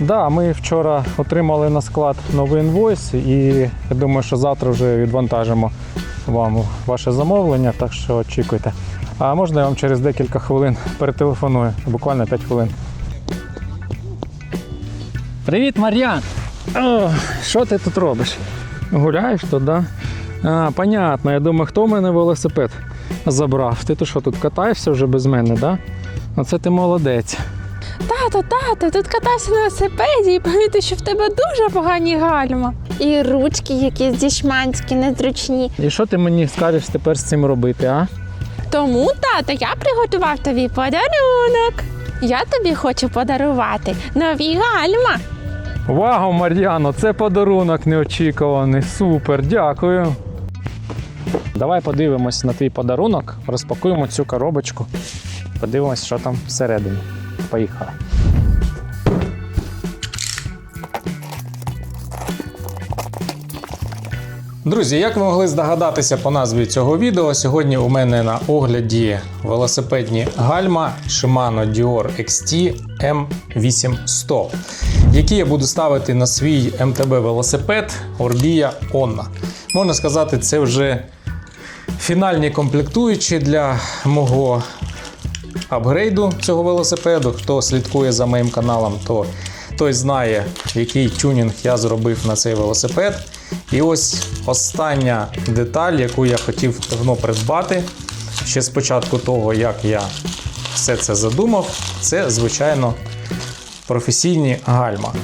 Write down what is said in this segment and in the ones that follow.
Да, ми вчора отримали на склад новий інвойс, і я думаю, що завтра вже відвантажимо вам ваше замовлення, так що очікуйте. А можна я вам через декілька хвилин перетелефоную, буквально 5 хвилин. Привіт, Мар'ян! Що ти тут робиш? Гуляєш тут, да? А, понятно. Я думаю, хто в мене велосипед забрав? Ти то що тут катаєшся вже без мене, да? Оце ти молодець. Тато, тато, тут катався на велосипеді і помітив, що в тебе дуже погані гальма. І ручки якісь дішманські, незручні. І що ти мені скажеш тепер з цим робити, а? Тому, тато, я приготував тобі подарунок. Я тобі хочу подарувати нові гальма. Вау, Мар'яно, це подарунок неочікуваний. Супер, дякую. Давай подивимось на твій подарунок, розпакуємо цю коробочку. Подивимось, що там всередині. Поїхали. Друзі, як ви могли здогадатися по назві цього відео, сьогодні у мене на огляді велосипедні гальма Shimano Dior XT M800, які я буду ставити на свій МТБ велосипед Orbia Onna. Можна сказати, це вже фінальні комплектуючі для мого апгрейду цього велосипеду. Хто слідкує за моїм каналом, то той знає, який тюнінг я зробив на цей велосипед. І ось остання деталь, яку я хотів давно придбати. Ще з початку того, як я все це задумав, це, звичайно, професійні гальма.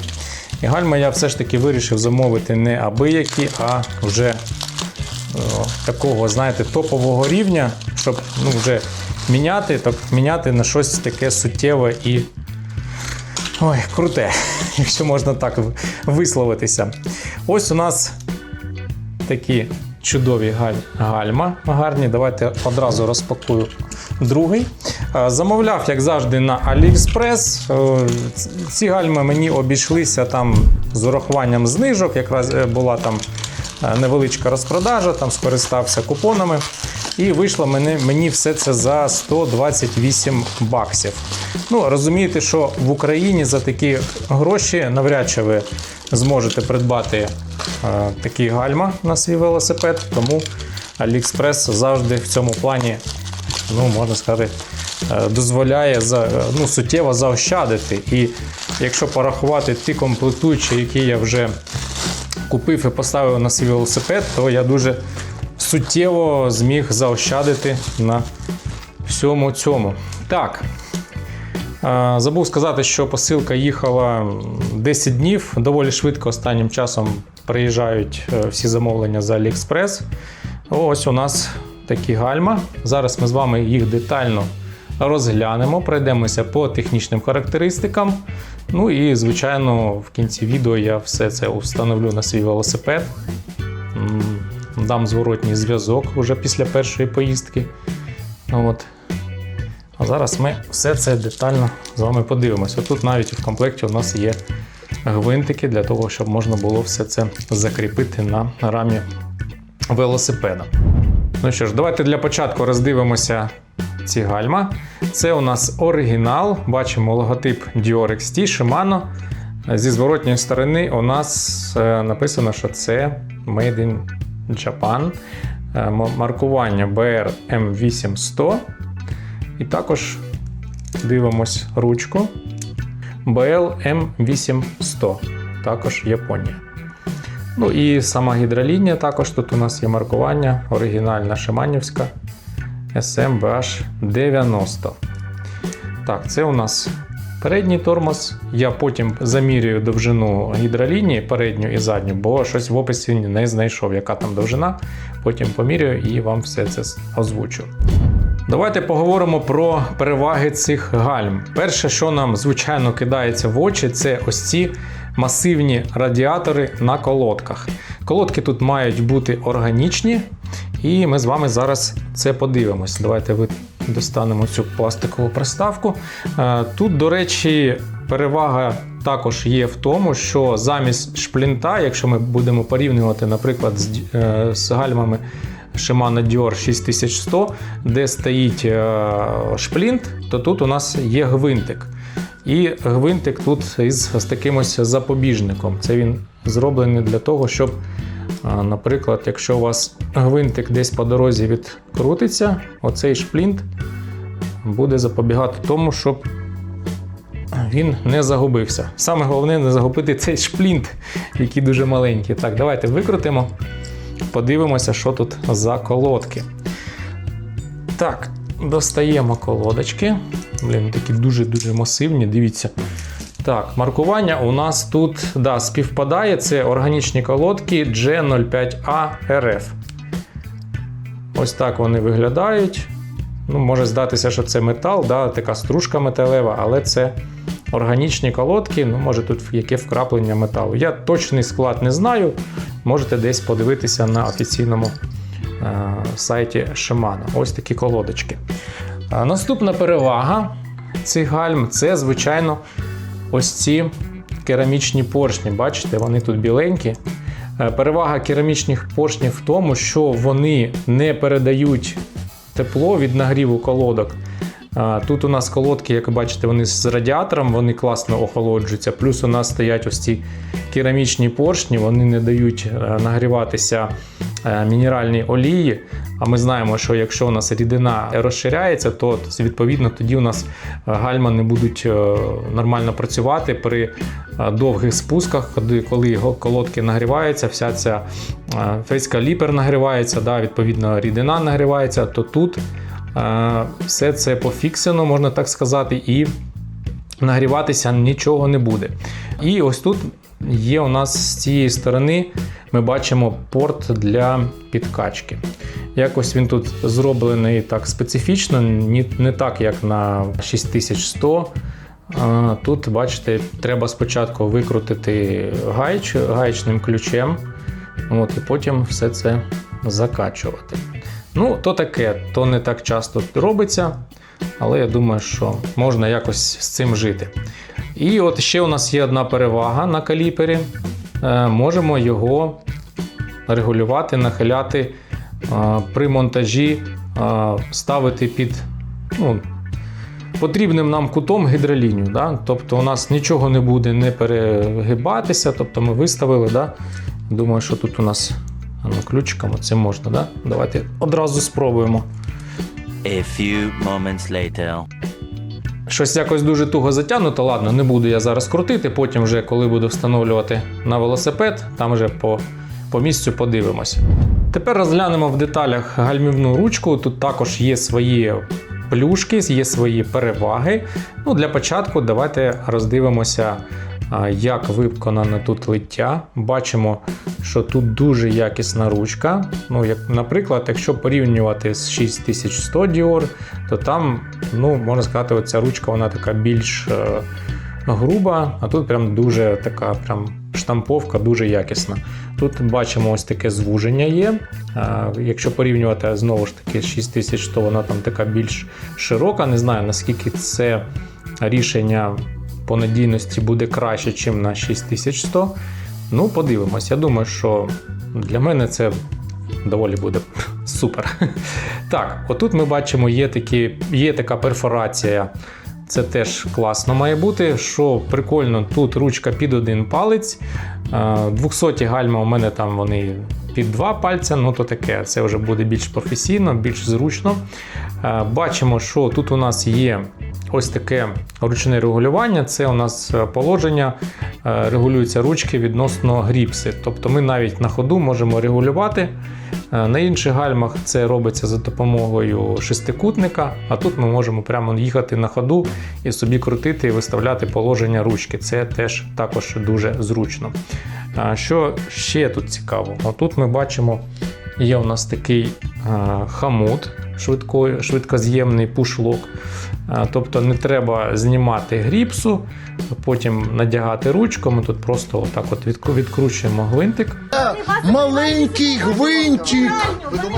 І гальма я все ж таки вирішив замовити не абиякі, а вже о, такого, знаєте, топового рівня, щоб ну, вже міняти, так міняти на щось таке суттєве і ой, круте, якщо можна так висловитися. Ось у нас такі чудові галь- гальма гарні. Давайте одразу розпакую другий. Е, Замовляв, як завжди, на AliExpress. Е, Ці гальми мені обійшлися там з урахуванням знижок. Якраз е, була там невеличка розпродажа, там скористався купонами. І вийшло мені, мені все це за 128 баксів. Ну, розумієте, що в Україні за такі гроші навряд чи ви зможете придбати е, такі гальма на свій велосипед, тому AliExpress завжди в цьому плані, ну, можна сказати, е, дозволяє за, ну, суттєво заощадити. І якщо порахувати ті комплектуючі, які я вже купив і поставив на свій велосипед, то я дуже суттєво зміг заощадити на всьому цьому. Так. е, Забув сказати, що посилка їхала 10 днів. Доволі швидко останнім часом приїжджають е, всі замовлення з AliExpress. Ось у нас такі гальма. Зараз ми з вами їх детально розглянемо, пройдемося по технічним характеристикам. Ну і, звичайно, в кінці відео я все це встановлю на свій велосипед. Дам зворотній зв'язок вже після першої поїздки. От. А зараз ми все це детально з вами подивимося. Тут навіть в комплекті у нас є гвинтики для того, щоб можна було все це закріпити на рамі велосипеда. Ну що ж, давайте для початку роздивимося ці гальма. Це у нас оригінал. Бачимо логотип Dior XT Shimano. Зі зворотньої сторони у нас е, написано, що це Made in Japan. Е, Маркування BR M800. І також дивимось ручку BL M800. Також Японія. Ну і сама гідролінія також тут у нас є маркування, оригінальна Шиманівська SMBH 90. Так, це у нас передній тормоз. Я потім замірюю довжину гідролінії, передню і задню, бо щось в описі не знайшов, яка там довжина. Потім поміряю і вам все це озвучу. Давайте поговоримо про переваги цих гальм. Перше, що нам звичайно кидається в очі, це ось ці масивні радіатори на колодках. Колодки тут мають бути органічні, і ми з вами зараз це подивимось. Давайте ви достанемо цю пластикову приставку. Е, Тут, до речі, перевага також є в тому, що замість шплінта, якщо ми будемо порівнювати, наприклад, з, е, гальмами Shimano Dior 6100, де стоїть е, шплінт, то тут у нас є гвинтик. І гвинтик тут із, з таким ось запобіжником. Це він зроблений для того, щоб, наприклад, якщо у вас гвинтик десь по дорозі відкрутиться, оцей шплінт буде запобігати тому, щоб він не загубився. Саме головне не загубити цей шплінт, який дуже маленький. Так, давайте викрутимо, подивимося, що тут за колодки. Так, достаємо колодочки. Блін, такі дуже-дуже масивні, дивіться. Так, маркування у нас тут да, співпадає. Це органічні колодки G05A RF. Ось так вони виглядають. Ну, може здатися, що це метал, да, така стружка металева, але це органічні колодки. Ну, може тут яке вкраплення металу. Я точний склад не знаю. Можете десь подивитися на офіційному е, сайті Shimano. Ось такі колодочки. Наступна перевага цих гальм це, звичайно, ось ці керамічні поршні. Бачите, вони тут біленькі. Е, Перевага керамічних поршнів в тому, що вони не передають тепло від нагріву колодок. Тут у нас колодки, як ви бачите, вони з радіатором, вони класно охолоджуються. Плюс у нас стоять ось ці керамічні поршні, вони не дають е, нагріватися е, мінеральній олії. А ми знаємо, що якщо у нас рідина розширяється, то відповідно тоді у нас е, гальма не будуть нормально працювати при довгих спусках, коли, колодки нагріваються, вся ця весь каліпер нагрівається, да, відповідно рідина нагрівається, то тут все це пофіксено, можна так сказати, і нагріватися нічого не буде. І ось тут є у нас з цієї сторони, ми бачимо порт для підкачки. Якось він тут зроблений так специфічно, не так, як на 6100. Тут, бачите, треба спочатку викрутити гайч, гаечним ключем, от, і потім все це закачувати. Ну, то таке, то не так часто робиться, але я думаю, що можна якось з цим жити. І от ще у нас є одна перевага на каліпері. Е, можемо його регулювати, нахиляти е, при монтажі, е, ставити під ну, потрібним нам кутом гідролінію. Да? Тобто у нас нічого не буде не перегибатися, тобто ми виставили. Да? Думаю, що тут у нас ну, ключиком це можна. Да? Давайте одразу спробуємо. A few moments later. Щось якось дуже туго затягнуто. Ладно, не буду я зараз крутити. Потім, вже коли буду встановлювати на велосипед, там вже по, по місцю подивимося. Тепер розглянемо в деталях гальмівну ручку. Тут також є свої плюшки, є свої переваги. Ну, Для початку давайте роздивимося, як виконано тут лиття. Бачимо, що тут дуже якісна ручка. Ну, як, наприклад, якщо порівнювати з 6100 Dior, то там, ну, можна сказати, оця ручка вона така більш е, груба, а тут прям дуже така прям штамповка, дуже якісна. Тут бачимо ось таке звуження є. Якщо порівнювати знову ж таки з 6100, вона там така більш широка. Не знаю наскільки це рішення по надійності буде краще, ніж на 6100. Ну, подивимось. Я думаю, що для мене це доволі буде супер. Так, отут ми бачимо, є, такі, є така перфорація. Це теж класно має бути. Що прикольно, тут ручка під один палець. 200 гальма у мене там вони під два пальця, ну то таке, це вже буде більш професійно, більш зручно. Е, Бачимо, що тут у нас є ось таке ручне регулювання. Це у нас е, положення, е, регулюються ручки відносно гріпси. Тобто ми навіть на ходу можемо регулювати. Е, На інших гальмах це робиться за допомогою шестикутника, а тут ми можемо прямо їхати на ходу і собі крутити і виставляти положення ручки. Це теж також дуже зручно. Що ще тут цікаво? Отут ми бачимо, є у нас такий хамут швидко, швидкоз'ємний пушлок. Тобто не треба знімати гріпсу, потім надягати ручку. Ми тут просто отак от відкручуємо гвинтик. Маленький гвинтик.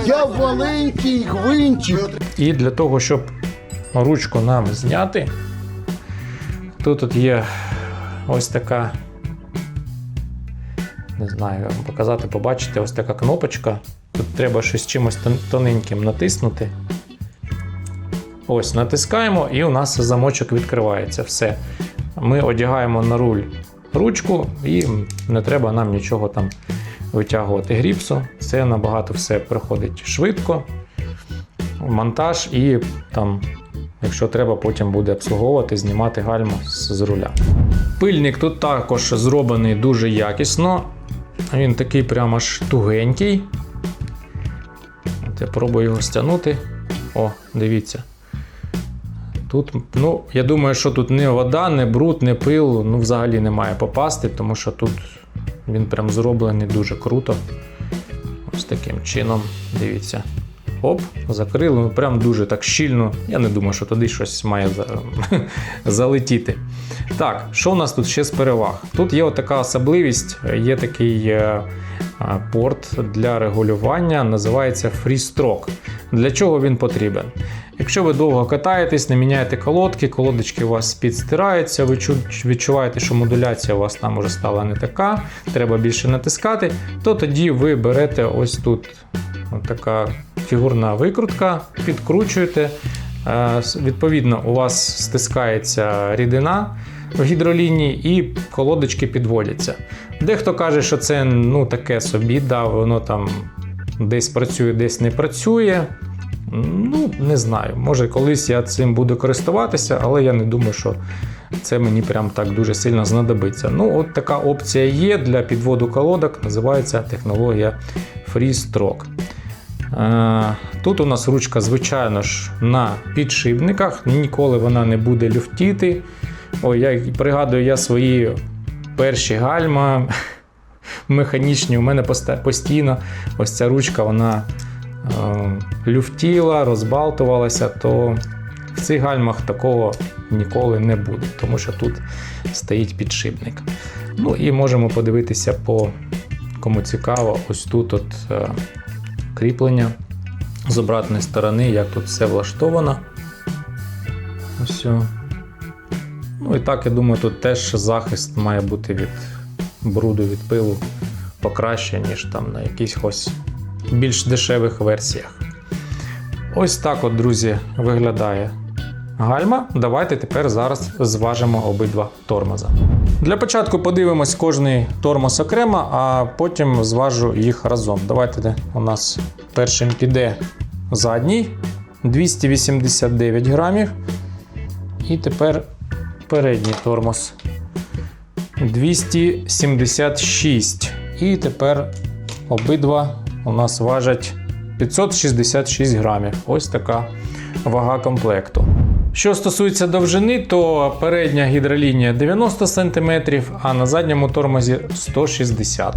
Я маленький гвинтик. І для того, щоб ручку нам зняти, тут от є ось така, не знаю, показати, побачите, ось така кнопочка. Тут треба щось чимось тоненьким натиснути. Ось, натискаємо, і у нас замочок відкривається. Все. ми одягаємо на руль ручку і не треба нам нічого там витягувати гріпсу. Це набагато все проходить швидко. Монтаж і там, якщо треба, потім буде обслуговувати, знімати гальму з, руля. Пильник тут також зроблений дуже якісно. Він такий прямо аж тугенький. Я пробую його стягнути. О, дивіться. Тут, ну, я думаю, що тут не вода, не бруд, не пил, ну, взагалі не має попасти, тому що тут він прям зроблений дуже круто. Ось таким чином, дивіться. Оп, закрили, ну прям дуже так щільно. Я не думаю, що туди щось має залетіти. Так, що у нас тут ще з переваг? Тут є така особливість, є такий е, порт для регулювання, називається FreeStroke. Для чого він потрібен? Якщо ви довго катаєтесь, не міняєте колодки, колодочки у вас підстираються, ви відчуваєте, що модуляція у вас там уже стала не така, треба більше натискати, то тоді ви берете ось тут от така фігурна викрутка, підкручуєте. Е, Відповідно, у вас стискається рідина в гідролінії і колодочки підводяться. Дехто каже, що це ну, таке собі, да, воно там десь працює, десь не працює. Ну, не знаю. Може, колись я цим буду користуватися, але я не думаю, що це мені прям так дуже сильно знадобиться. Ну, от така опція є для підводу колодок, називається технологія FreeStroke. Е, Тут у нас ручка, звичайно ж, на підшипниках. Ніколи вона не буде люфтіти. Ой, я пригадую я свої перші гальма механічні. У мене постійно ось ця ручка вона люфтіла, розбалтувалася, то в цих гальмах такого ніколи не буде, тому що тут стоїть підшипник. Ну і можемо подивитися по кому цікаво, ось тут от, е, кріплення з обратної сторони, як тут все влаштовано. Ось. Ну і так, я думаю, тут теж захист має бути від бруду, від пилу покраще, ніж там на якихось більш дешевих версіях. Ось так, от, друзі, виглядає гальма. Давайте тепер зараз зважимо обидва тормоза. Для початку подивимось кожний тормоз окремо, а потім зважу їх разом. Давайте у нас першим піде задній 289 грамів. І тепер передній тормоз 276. І тепер обидва у нас важать 566 грамів. Ось така вага комплекту. Що стосується довжини, то передня гідролінія 90 см, а на задньому тормозі 160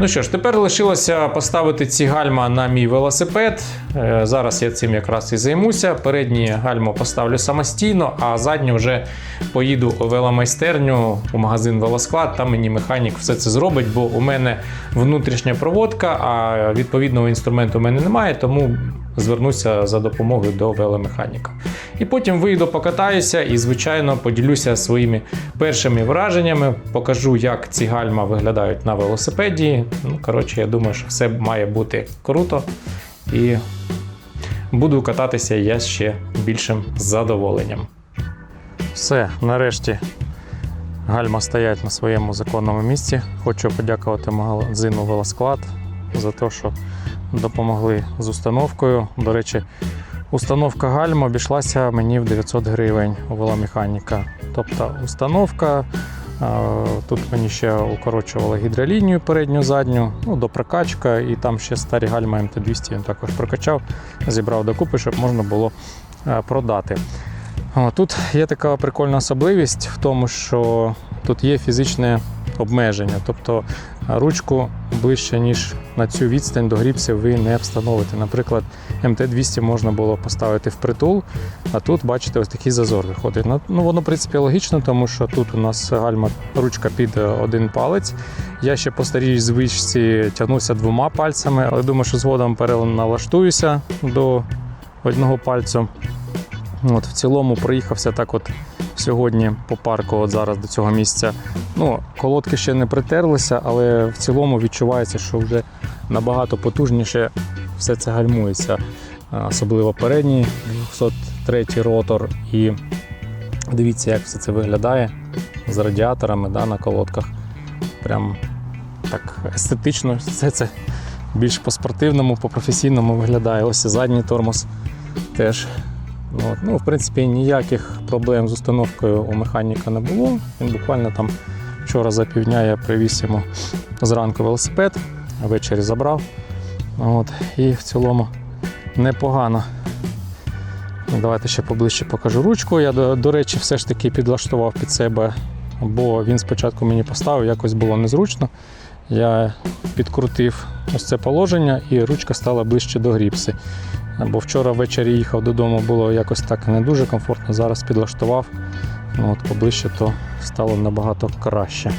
Ну що ж, тепер лишилося поставити ці гальма на мій велосипед. Е, Зараз я цим якраз і займуся. Передні гальмо поставлю самостійно, а задню вже поїду у веломайстерню у магазин Велосклад. Там мені механік все це зробить, бо у мене внутрішня проводка, а відповідного інструменту у мене немає, тому звернуся за допомогою до веломеханіка. І потім вийду, покатаюся і, звичайно, поділюся своїми першими враженнями, покажу, як ці гальма виглядають на велосипеді. Ну, коротше, я думаю, що все має бути круто. І буду кататися я ще більшим задоволенням. Все, нарешті гальма стоять на своєму законному місці. Хочу подякувати магазину Велосклад за те, що допомогли з установкою. До речі, установка гальм обійшлася мені в 900 гривень у веломеханіка. Тобто установка. Тут мені ще укорочували гідролінію передню задню, ну, до прокачка, і там ще старі гальма МТ-200 він також прокачав, зібрав докупи, щоб можна було е, продати. Тут є така прикольна особливість в тому, що тут є фізичне обмеження, тобто ручку ближче, ніж на цю відстань до гріпсів ви не встановите. Наприклад, МТ-200 можна було поставити впритул, а тут, бачите, ось такий зазор виходить. Ну, Ну, воно, в принципі, логічно, тому що тут у нас гальма ручка під е, один палець. Я ще по старій звичці тягнуся двома пальцями, але думаю, що згодом переналаштуюся до одного пальцю. От, в цілому проїхався так от сьогодні по парку, от зараз до цього місця. Ну, колодки ще не притерлися, але в цілому відчувається, що вже набагато потужніше все це гальмується. Особливо передній 203 ротор. І дивіться, як все це виглядає. з радіаторами да, на колодках. Прям так естетично все це більш по-спортивному, по-професійному виглядає. Ось і задній тормоз теж. От. ну, в принципі, ніяких проблем з установкою у механіка не було. Він буквально там вчора за півдня я привіз йому зранку велосипед, а ввечері забрав. От. І в цілому непогано. Ну, Давайте ще поближче покажу ручку. Я, до, до речі, все ж таки підлаштував під себе, бо він спочатку мені поставив, якось було незручно. Я підкрутив ось це положення і ручка стала ближче до гріпси. Бо вчора ввечері їхав додому, було якось так не дуже комфортно. Зараз підлаштував. Ну, от поближче то стало набагато краще.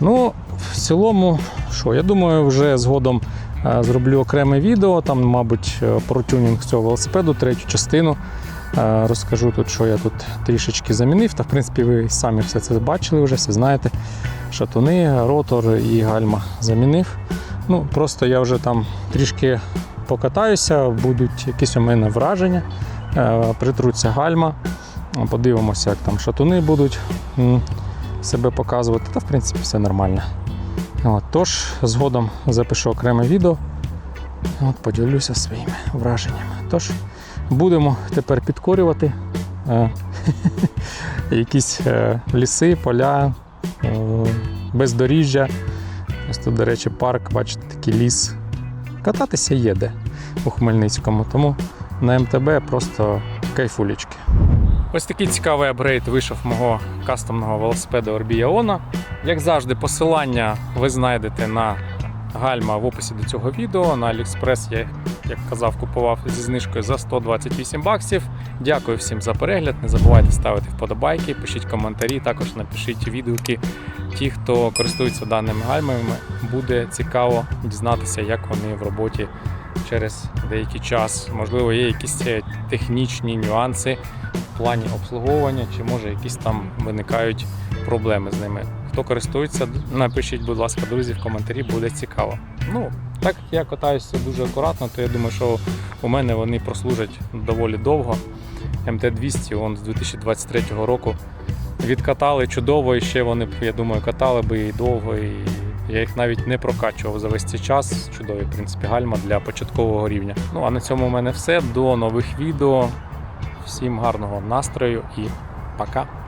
Ну, в цілому, що, я думаю, вже згодом е, зроблю окреме відео, там, мабуть, е, про тюнінг цього велосипеду, третю частину. Е, Розкажу тут, що я тут трішечки замінив. Та, в принципі, ви самі все це бачили вже, все знаєте. Шатуни, ротор і гальма замінив. Ну, просто я вже там трішки покатаюся, будуть якісь у мене враження, е, притруться гальма. Подивимося, як там шатуни будуть себе показувати. Та, в принципі, все нормально. От, тож, згодом запишу окреме відео. От, поділюся своїми враженнями. Тож, будемо тепер підкорювати е, якісь е, ліси, поля, е, бездоріжжя. Ось тут, до речі, парк, бачите, такий ліс. Кататися є де у Хмельницькому, тому на МТБ просто кайфулечки. Ось такий цікавий апгрейд вийшов мого кастомного велосипеда Ona. Як завжди, посилання ви знайдете на гальма в описі до цього відео. На AliExpress я, як казав, купував зі знижкою за 128 баксів. Дякую всім за перегляд. Не забувайте ставити вподобайки, пишіть коментарі, також напишіть відгуки. Ті, хто користується даними гальмами, буде цікаво дізнатися, як вони в роботі через деякий час. Можливо, є якісь е, технічні нюанси в плані обслуговування, чи може якісь там виникають проблеми з ними. Хто користується, напишіть, будь ласка, друзі, в коментарі, буде цікаво. Ну, так як я катаюся дуже акуратно, то я думаю, що у мене вони прослужать доволі довго. МТ-200 он з 2023 року відкатали чудово, і ще вони я думаю, катали би і довго. І я їх навіть не прокачував за весь цей час. Чудові, в принципі, гальма для початкового рівня. Ну а на цьому у мене все. До нових відео. Всім гарного настрою і пока!